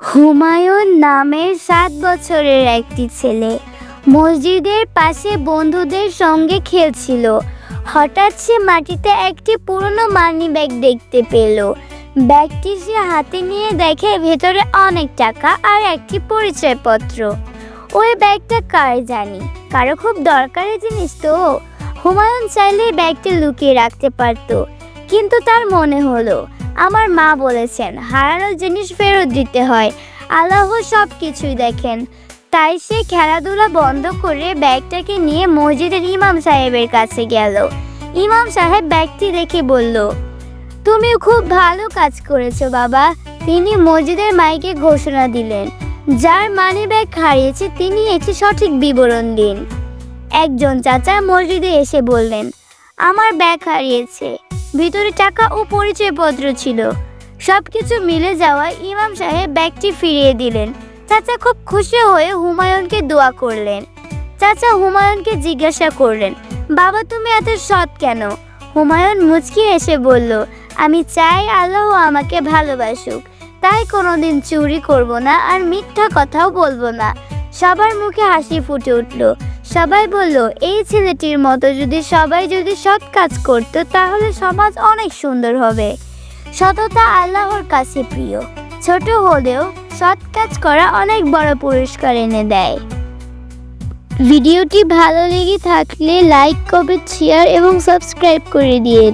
হুমায়ুন নামের সাত বছরের একটি ছেলে। মসজিদের পাশে বন্ধুদের সঙ্গে খেলছিল। হঠাৎ সে মাটিতে একটি পুরনো মানি ব্যাগ দেখতে পেল। ব্যাগটি সে হাতে নিয়ে দেখে ভেতরে অনেক টাকা আর একটি পরিচয়পত্র। ওই ব্যাগটা কার জানি? কারও খুব দরকারি জিনিস তো। হুমায়ুন চাইলে ব্যাগটি লুকিয়ে রাখতে পারতো। কিন্তু তার মনে হলো আমার মা বলেছেন, হারানো জিনিস ফেরত দিতে হয়। আল্লাহ সব কিছুই দেখেন। তাই সে খেলাধুলা বন্ধ করে ব্যাগটাকে নিয়ে মসজিদের ইমাম সাহেবের কাছে গেল। ইমাম সাহেব ব্যাগটি দেখে বলল, তুমি খুব ভালো কাজ করেছ বাবা। তিনি মসজিদের মাইকে ঘোষণা দিলেন। যার মানি ব্যাগ হারিয়েছে, তিনি একটি সঠিক বিবরণ দিন। একজন চাচা মসজিদে এসে বললেন, আমার ব্যাগ হারিয়েছে। ভিতরে টাকা ও পরিচয়পত্র ছিল। সবকিছু মিলে যাওয়ায় ইমাম সাহেব ব্যাগটি ফিরিয়ে দিলেন। চাচা খুব খুশি হয়ে হুমায়ুনকে দোয়া করলেন। চাচা হুমায়ুনকে জিজ্ঞাসা করলেন, বাবা, তুমি এত সৎ কেন? হুমায়ুন মুচকি এসে বলল, আমি চাই আল্লাহ আমাকে ভালোবাসুক। তাই কোনোদিন চুরি করব না আর মিথ্যা কথাও বলব না। সবার মুখে হাসি ফুটে উঠল। সবাই বলল, এই ছেলেটির মতো যদি সবাই যদি সৎ কাজ করতো, তাহলে সমাজ অনেক সুন্দর হবে। সততা আল্লাহর কাছে প্রিয়। ছোট হলেও সৎ কাজ করা অনেক বড় পুরস্কার এনে দেয়। ভিডিওটি ভালো লেগে থাকলে লাইক, কমেন্ট শেয়ার এবং সাবস্ক্রাইব করে দিন।